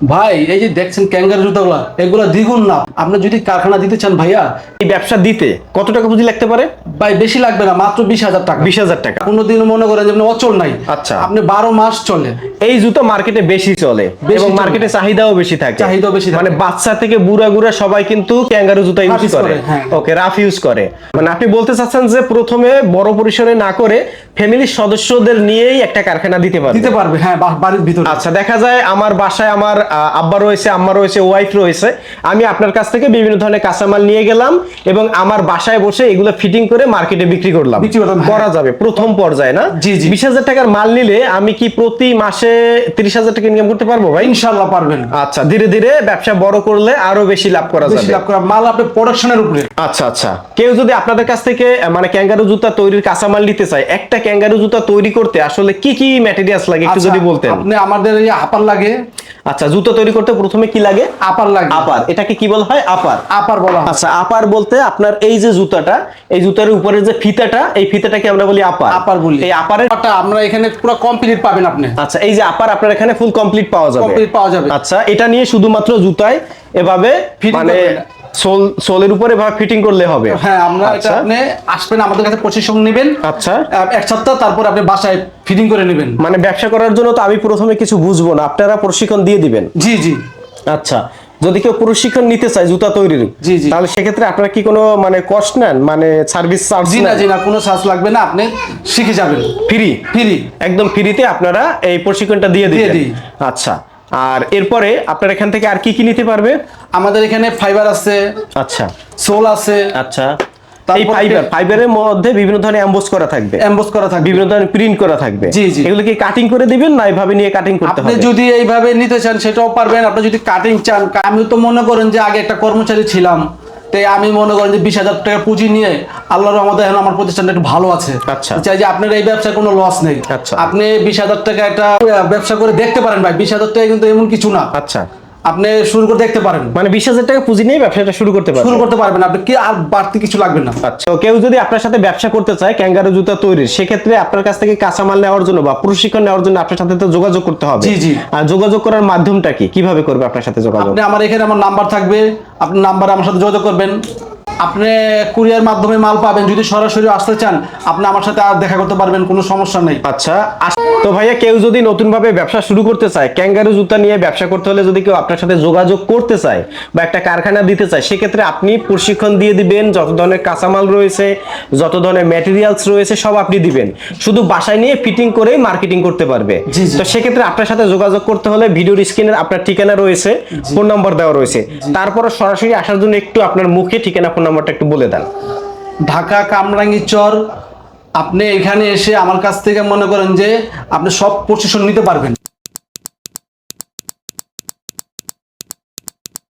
ভাই এই যে দেখছেন ক্যাঙ্গার জুতাগুলা এগুলা দ্বিগুণ না। আপনি যদি কারখানা দিতে চান ভাইয়া এই ব্যবসা দিতে কত টাকা পুঁজি লাগতে পারে? ভাই বেশি লাগবে না মাত্র বিশ হাজার টাকা। বিশ হাজার টাকা। কোনোদিন মনে করেন যে আপনি অচল নাই। আচ্ছা। আপনি বারো মাস চলে এই জুতো মার্কেটে বেশি চলে এবং মার্কেটে চাহিদাও বেশি থাকে। চাহিদাও বেশি। মানে বাচ্চা থেকে বুড়া গুড়া সবাই কিন্তু ক্যাঙ্গারু জুতা ইউজ করে। ওকে রাফ ইউজ করে। মানে আপনি বলতে চাচ্ছেন যে প্রথমে বড় পরিসরে না করে ফ্যামিলির সদস্যদের নিয়েই একটা কারখানা দিতে পারবে? দিতে পারবে হ্যাঁ বাড়ির ভিতরে। আচ্ছা দেখা যায় আমার বাসায় আমার আব্বা রয়েছে আম্মা রয়েছে ওয়াইফ রয়েছে। আমি আপনার কাছ থেকে বিভিন্ন ধরনের কাঁচামাল নিয়ে গেলাম এবং আমার বাসায় বসে এগুলো ফিটিং করে মার্কেটে বিক্রি করলাম। হ্যাঁ। করা যাবে প্রথম পর্যায়ে না? জি, জি। বিশ হাজার টাকার মাল নিলে আমি কি প্রতি মাসে তিরিশ হাজার টাকা ইনকাম করতে পারব ভাই? ইনশাল্লাহ পারবেন। আচ্ছা ধীরে ধীরে ব্যবসা বড় করলে আরও বেশি লাভ করা যাবে। লাভ করা মাল আপনি প্রোডাকশনের উপরে। আচ্ছা আচ্ছা। কেউ যদি আপনাদের কাছ থেকে মানে ক্যাঙ্গারু জুতা তৈরির কাঁচামাল নিতে চায় একটা ক্যাঙ্গারু জুতা তৈরি করতে আসলে কি কি ম্যাটেরিয়ালস লাগে একটু আচ্ছা, যদি বলতেন? আপনি আমাদের এই আপার লাগে। আচ্ছা জুতো তৈরি করতে প্রথমে কি লাগে? আপার লাগে। আপার। এটাকে কি বলা হয়? আপার। আপার বলা হয়। আচ্ছা আপার বলতে আপনার এই যে জুতাটা এই জুতার উপরে যে ফিতাটা এই ফিতাটাকে আমরা বলি আপার। আপার বলি। এই আপারের আমরা এখানে পুরো কমপ্লিট পাবেন আপনি। আচ্ছা এই যে আপার আপনার এখানে ফুল কমপ্লিট পাওয়া যাবে। কমপ্লিট পাওয়া যাবে। আচ্ছা এটা নিয়ে শুধুমাত্র জুতায় এভাবে মানে। সোল সোলের উপরে এভাবে ফিটিং করলে হবে। হ্যাঁ আমরা এটা আচ্ছা। আপনি আসবেন আমাদের কাছে প্রশিক্ষণ নেবেন। আচ্ছা। এক সপ্তাহ তারপর আপনি বাসায় ফিটিং করে নেবেন। মানে ব্যবসা করার জন্য তো আমি প্রথমে কিছু বুঝব না আপনারা প্রশিক্ষণ দিয়ে দিবেন। জি জি। আচ্ছা যদি কেউ প্রশিক্ষণ নিতে চায় জুতা তৈরির জি, জি। তাহলে সেক্ষেত্রে আপনারা কি কোনো মানে কষ্ট নেন? মানে সার্ভিস চার্জ জি না জি না কোনো চার্জ লাগবে না আপনি শিখে যাবেন। ফ্রি ফ্রি একদম ফ্রিতে আপনারা এই প্রশিক্ষণটা দিয়ে দিয়ে দিবেন। আচ্ছা। আর এরপরে আপনার এখান থেকে আর কি কি নিতে পারবে? আমাদের এখানে ফাইবার আছে আচ্ছা। সোল আছে আচ্ছা। এই ফাইবার ফাইবারের মধ্যে বিভিন্ন ধরনের এমবোস করা থাকবে। এমবোস করা থাকবে। বিভিন্ন ধরনের প্রিন্ট করা থাকবে। জি, জি। এগুলো কি কাটিং করে দিবেন না এইভাবে নিয়ে কাটিং করতে আপনি হবে? যদি এইভাবে নিতে চান সেটাও পারবেন। আপনি যদি কাটিং চান আমি তো মনে করেন যে আগে একটা কর্মচারী ছিলাম। তাই আমি মনে করেন যে বিশ হাজার টাকা পুঁজি নিয়ে আল্লাহর আমাদের এখন আমার প্রতিষ্ঠানটা একটু ভালো আছে আচ্ছা। চাই যে আপনার এই ব্যবসায় কোনো লস নেই আচ্ছা। আপনি বিশ হাজার টাকা একটা ব্যবসা করে দেখতে পারেন ভাই বিশ হাজার টাকা কিন্তু এমন কিছু না আচ্ছা আপনি শুরু করে দেখতে পারেন। মানে বিশ হাজার টাকা পুঁজি নিয়ে ব্যবসাটা শুরু করতে পারবেন? শুরু করতে পারবেন। আপনি কি আর বাড়তি কিছু লাগবে না? আচ্ছা কেউ যদি আপনার সাথে ব্যবসা করতে চায় ক্যাঙ্গারু জুতা তৈরির সেক্ষেত্রে আপনার কাছ থেকে কাঁচামাল নেওয়ার জন্য বা প্রশিক্ষণ নেওয়ার জন্য আপনার সাথে তো যোগাযোগ করতে হবে। জি, জি। আর যোগাযোগ করার মাধ্যমটা কি? কীভাবে করবে আপনার সাথে যোগাযোগ? আপনি আমার এখানে আমার নাম্বার থাকবে। আপনার নাম্বার আমার সাথে যোগাযোগ করবেন। আপনি কুরিয়ার মাধ্যমে মাল পাবেন। যদি সরাসরি আসতে চান আপনি আমার সাথে আর দেখা করতে পারবেন কোনো সমস্যা নেই। আচ্ছা তো ভাইয়া কেউ যদি নতুন ভাবে ব্যবসা শুরু করতে চায় ক্যাঙ্গারু জুতা নিয়ে ব্যবসা করতে হলে যদি কেউ আপনার সাথে যোগাযোগ করতে চায় বা একটা কারখানা দিতে চায় সেক্ষেত্রে আপনি প্রশিক্ষণ দিয়ে দিবেন যত ধরনের কাঁচামাল রয়েছে যত ধরনের ম্যাটেরিয়ালস রয়েছে সব আপনি দিবেন। শুধু বাসায় নিয়ে ফিটিং করেই মার্কেটিং করতে পারবে। তো সেক্ষেত্রে আপনার সাথে যোগাযোগ করতে হলে ভিডিওর স্ক্রিনে আপনার ঠিকানা রয়েছে ফোন নাম্বার দেওয়া রয়েছে। তারপর সরাসরি আসার জন্য একটু আপনার মুখে ঠিকানা ফোন নাম্বারটা একটু বলে দেন। ঢাকা কামরাঙ্গি চর আপনি এখানে এসে আমার কাছ থেকে মনে করেন যে আপনি সব প্রশিক্ষণ নিতে পারবেন।